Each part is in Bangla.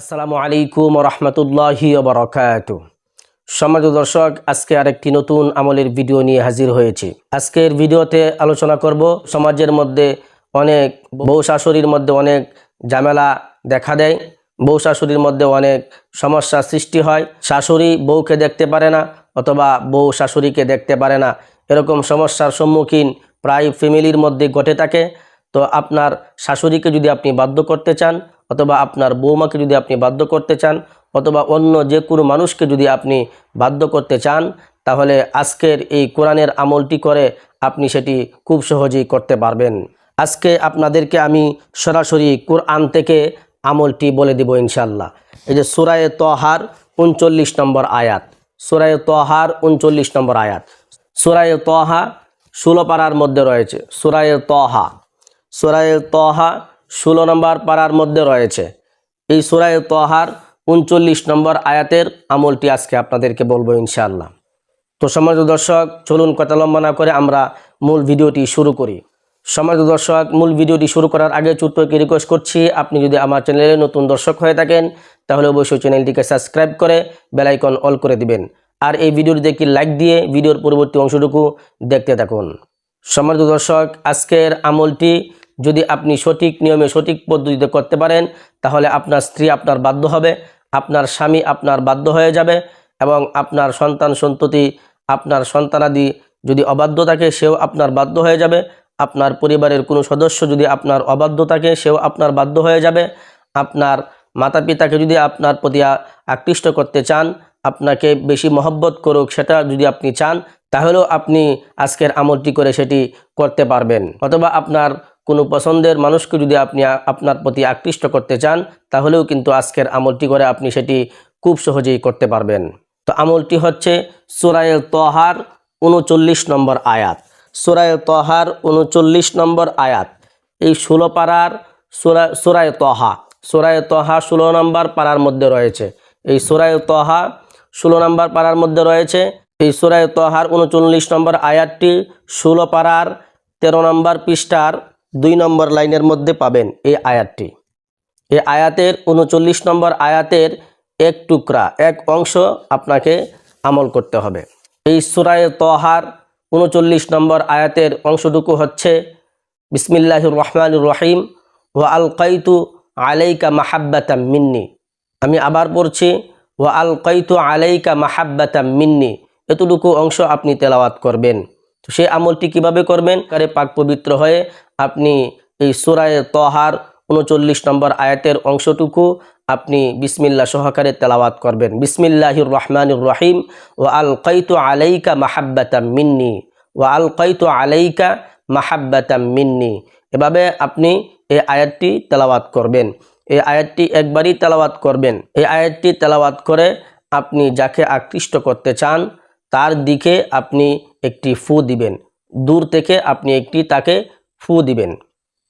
আসসালামু আলাইকুম রহমতুল্লাহি বরকাত। সমাজ দর্শক, আজকে আরেকটি নতুন আমলের ভিডিও নিয়ে হাজির হয়েছি। আজকের ভিডিওতে আলোচনা করব সমাজের মধ্যে অনেক, বউ শাশুড়ির মধ্যে অনেক ঝামেলা দেখা দেয়, বউ শাশুড়ির মধ্যে অনেক সমস্যা সৃষ্টি হয়, শাশুড়ি বউকে দেখতে পারে না অথবা বউ শাশুড়িকে দেখতে পারে না। এরকম সমস্যার সম্মুখীন প্রায় ফ্যামিলির মধ্যে ঘটে থাকে। তো আপনার শাশুড়িকে যদি আপনি বাধ্য করতে চান অথবা আপনার বৌমাকে যদি আপনি বাধ্য করতে চান, অথবা অন্য যে কোনো মানুষকে যদি আপনি বাধ্য করতে চান, তাহলে আজকের এই কোরআনের আমলটি করে আপনি সেটি খুব সহজেই করতে পারবেন। আজকে আপনাদেরকে আমি সরাসরি কোরআন থেকে আমলটি বলে দিব ইনশাল্লাহ এই যে সুরায়ে তহার উনচল্লিশ নম্বর আয়াত। সুরায়ে তহার উনচল্লিশ নম্বর আয়াত। সুরায়ে তহা ষোলো মধ্যে রয়েছে। সুরায়ে তহা। সুরায়ে তহা ষোলো নম্বর পাড়ার মধ্যে রয়েছে। এই সুরায় তহার উনচল্লিশ নম্বর আয়াতের আমলটি আজকে আপনাদেরকে বলব ইনশাআল্লাহ। তো সমাজ দর্শক, চলুন কথা লম্বা না করে আমরা মূল ভিডিওটি শুরু করি। সমাজ দর্শক, মূল ভিডিওটি শুরু করার আগে ছোট্ট একটি রিকোয়েস্ট করছি, আপনি যদি আমার চ্যানেলে নতুন দর্শক হয়ে থাকেন, তাহলে অবশ্যই চ্যানেলটিকে সাবস্ক্রাইব করে বেলাইকন অল করে দিবেন। আর এই ভিডিওটিতে একটি লাইক দিয়ে ভিডিওর পরবর্তী অংশটুকু দেখতে থাকুন। সমাজ দর্শক, আজকের আমলটি যদি আপনি সঠিক নিয়মে সঠিক পদ্ধতিতে করতে পারেন, তাহলে আপনার স্ত্রী আপনার বাধ্য হবে, আপনার স্বামী আপনার বাধ্য হয়ে যাবে এবং আপনার সন্তান সন্ততি, আপনার সন্তানাদি যদি অবাধ্য থাকে, সেও আপনার বাধ্য হয়ে যাবে। আপনার পরিবারের কোনো সদস্য যদি আপনার অবাধ্য থাকে, সেও আপনার বাধ্য হয়ে যাবে। আপনার মাতা পিতাকে যদি আপনার প্রতি আকৃষ্ট করতে চান, আপনাকে বেশি মহব্বত করুক সেটা যদি আপনি চান, তাহলেও আপনি আজকের আমলটি করে সেটি করতে পারবেন। অথবা আপনার কোনো পছন্দের মানুষকে যদি আপনি আপনার প্রতি আকৃষ্ট করতে চান, তাহলেও কিন্তু আজকের আমলটি করে আপনি সেটি খুব সহজেই করতে পারবেন। তো আমলটি হচ্ছে সুরায় তহার উনচল্লিশ নম্বর আয়াত। সুরায় তহার উনচল্লিশ নম্বর আয়াত। এই ষোলো পাড়ার সুরা, সুরায় তহা সুরায় তহা ষোলো নম্বর পাড়ার মধ্যে রয়েছে। এই সুরায় তহা ষোলো নম্বর পাড়ার মধ্যে রয়েছে। এই সুরায় তহার উনচল্লিশ নম্বর আয়াতটি ষোলো পাড়ার তেরো নম্বর পৃষ্ঠার দুই নম্বর লাইনের মধ্যে পাবেন এই আয়াতটি। এই আয়াতের উনচল্লিশ নম্বর আয়াতের এক টুকরা, এক অংশ আপনাকে আমল করতে হবে। এই সুরায় তহার উনচল্লিশ নম্বর আয়াতের অংশটুকু হচ্ছে, বিসমিল্লাহির রহমানুর রহিম ও আল কৈতু আলাইকা মাহাব্বাতাম মিন্নি। আমি আবার পড়ছি ও আল কৈতু আলাইকা মাহাব্বাতাম মিন্নি। এতটুকু অংশ আপনি তেলাওয়াত করবেন। তো সেই আমলটি কীভাবে করবেন? কারে পাক পবিত্র হয়ে আপনি এই সুরায় তহার উনচল্লিশ নম্বর আয়াতের অংশটুকু আপনি বিসমিল্লা সহকারে তেলাওয়াত করবেন। বিসমিল্লাহির রহমানুর রহিম। ও আল কৈতু আলাইকা মাহাব্বাতাম মিন্নি। ও আল কৈতু আলাইকা মাহাব্বাতাম মিন্নি। এভাবে আপনি এই আয়াতটি তেলাওয়াত করবেন। এই আয়াতটি একবারই তেলাওয়াত করবেন। এই আয়াতটি তেলাওয়াত করে আপনি যাকে আকৃষ্ট করতে চান তার দিকে আপনি একটি ফু দিবেন। দূর থেকে আপনি একটি তাকে ফু দিবেন।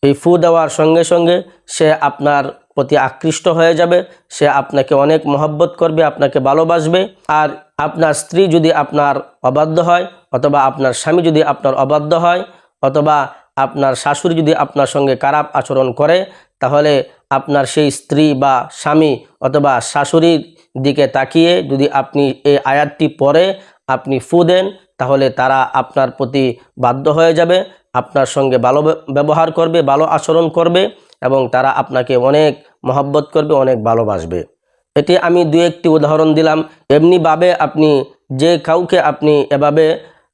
এই ফু দেওয়ার সঙ্গে সঙ্গে সে আপনার প্রতি আকৃষ্ট হয়ে যাবে, সে আপনাকে অনেক মহব্বত করবে, আপনাকে ভালোবাসবে। আর আপনার স্ত্রী যদি আপনার অবাধ্য হয়, অথবা আপনার স্বামী যদি আপনার অবাধ্য হয়, অথবা আপনার শাশুড়ি যদি আপনার সঙ্গে খারাপ আচরণ করে, তাহলে আপনার সেই স্ত্রী বা স্বামী অথবা শাশুড়ির দিকে তাকিয়ে যদি আপনি এই আয়াতটি পরে আপনি ফু দেন, তাহলে তারা আপনার প্রতি বাধ্য হয়ে যাবে, আপনার সঙ্গে ভালো ব্যবহার করবে, ভালো আচরণ করবে এবং তারা আপনাকে অনেক মহব্বত করবে, অনেক ভালোবাসবে। এটি আমি দু একটি উদাহরণ দিলাম। এমনিভাবে আপনি যে কাউকে আপনি এভাবে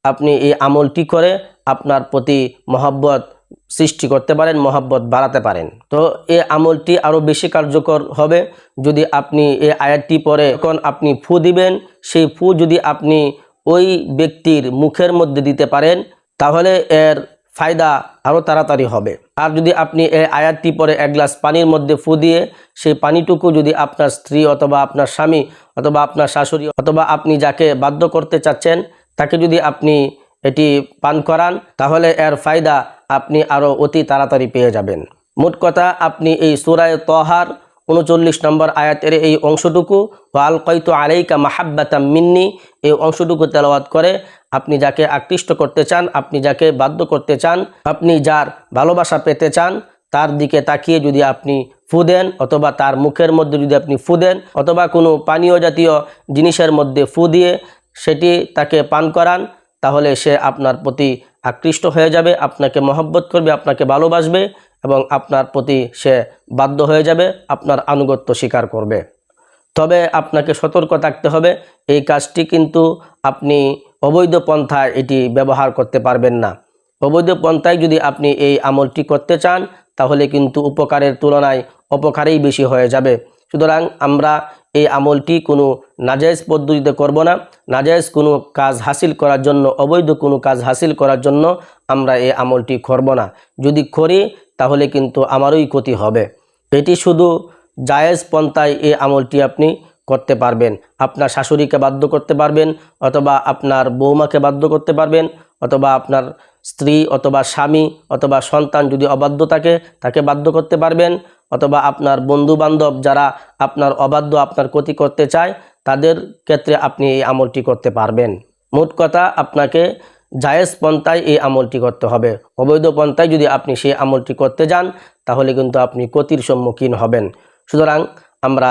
আপনি এই আমলটি করে আপনার প্রতি মহব্বত সৃষ্টি করতে পারেন, মহব্বত বাড়াতে পারেন। তো এই আমলটি আরও বেশি কার্যকর হবে। যদি আপনি এই আয়াতটি পরে যখন আপনি ফু দিবেন, সেই ফু যদি আপনি ওই ব্যক্তির মুখের মধ্যে দিতে পারেন, তাহলে এর ফায়দা আরও তাড়াতাড়ি হবে। আর যদি আপনি এই আয়াতটি পরে এক গ্লাস পানির মধ্যে ফু দিয়ে সেই পানিটুকু যদি আপনার স্ত্রী অথবা আপনার স্বামী অথবা আপনার শাশুড়ি অথবা আপনি যাকে বাধ্য করতে চাচ্ছেন, তাকে যদি আপনি এটি পান করান, তাহলে এর ফায়দা আপনি আরও অতি তাড়াতাড়ি পেয়ে যাবেন। মোট কথা, আপনি এই সুরায় তহার উনচল্লিশ নম্বর আয়াতের এই অংশটুকু ও আল কৈতু আলাইকা মাহাব্বাতাম মিন্নি এই অংশটুকু তেলাওয়াত করে আপনি যাকে আকৃষ্ট করতে চান, আপনি যাকে বাধ্য করতে চান, আপনি যার ভালোবাসা পেতে চান, তার দিকে তাকিয়ে যদি আপনি ফু দেন, অথবা তার মুখের মধ্যে যদি আপনি ফু দেন, অথবা কোনো পানীয় জাতীয় জিনিসের মধ্যে ফু দিয়ে সেটি তাকে পান করান, তাহলে সে আপনার প্রতি আকৃষ্ট হয়ে যাবে, আপনাকে মহব্বত করবে, আপনাকে ভালোবাসবে এবং আপনার প্রতি সে বাধ্য হয়ে যাবে, আপনার আনুগত্য স্বীকার করবে। তবে আপনাকে সতর্ক থাকতে হবে, এই কাজটি কিন্তু আপনি অবৈধ পন্থায় এটি ব্যবহার করতে পারবেন না। অবৈধ পন্থায় যদি আপনি এই আমলটি করতে চান, তাহলে কিন্তু উপকারের তুলনায় অপকারেই বেশি হয়ে যাবে। সুতরাং আমরা এই আমলটি কোনো নাজায়েজ পদ্ধতিতে করব না। নাজায়েজ কোনো কাজ হাসিল করার জন্য, অবৈধ কোনো কাজ হাসিল করার জন্য আমরা এই আমলটি করব না। যদি করি, তাহলে কিন্তু আমারই ক্ষতি হবে। এটি শুধু জায়েজ পন্থায় এই আমলটি আপনি করতে পারবেন। আপনার শাশুড়িকে বাধ্য করতে পারবেন অথবা আপনার বৌমাকে বাধ্য করতে পারবেন। অথবা আপনার স্ত্রী অথবা স্বামী অথবা সন্তান যদি অবাধ্য থাকে, তাকে বাধ্য করতে পারবেন। অথবা আপনার বন্ধু বান্ধব যারা আপনার অবাধ্য, আপনার ক্ষতি করতে চায়, তাদের ক্ষেত্রে আপনি এই আমলটি করতে পারবেন। মোট কথা, আপনাকে জায়েজ পন্থায় এই আমলটি করতে হবে। অবৈধ পন্থায় যদি আপনি সেই আমলটি করতে যান, তাহলে কিন্তু আপনি ক্ষতির সম্মুখীন হবেন। সুতরাং আমরা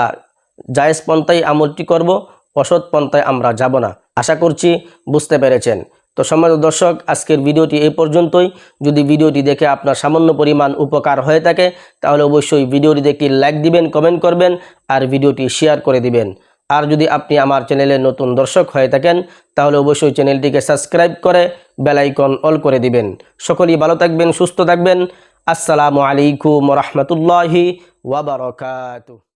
জায়েজ পন্থায় আমলটি করব, অসৎ পন্থায় আমরা যাব না। আশা করছি বুঝতে পেরেছেন। তো সম্মানিত দর্শক, আজকের ভিডিওটি এই পর্যন্তই। যদি ভিডিওটি দেখে আপনার সামান্য পরিমাণ উপকার হয়ে থাকে, তাহলে অবশ্যই ভিডিওটিতে একটি লাইক দিবেন, কমেন্ট করবেন, আর ভিডিওটি শেয়ার করে দিবেন। আর যদি আপনি আমার চ্যানেলে নতুন দর্শক হয়ে থাকেন, তাহলে অবশ্যই চ্যানেলটিকে সাবস্ক্রাইব করে বেলাইকন অল করে দিবেন। সকলেই ভালো থাকবেন, সুস্থ থাকবেন। আসসালামু আলাইকুম রহমতুল্লাহি ওয়াবারকাতু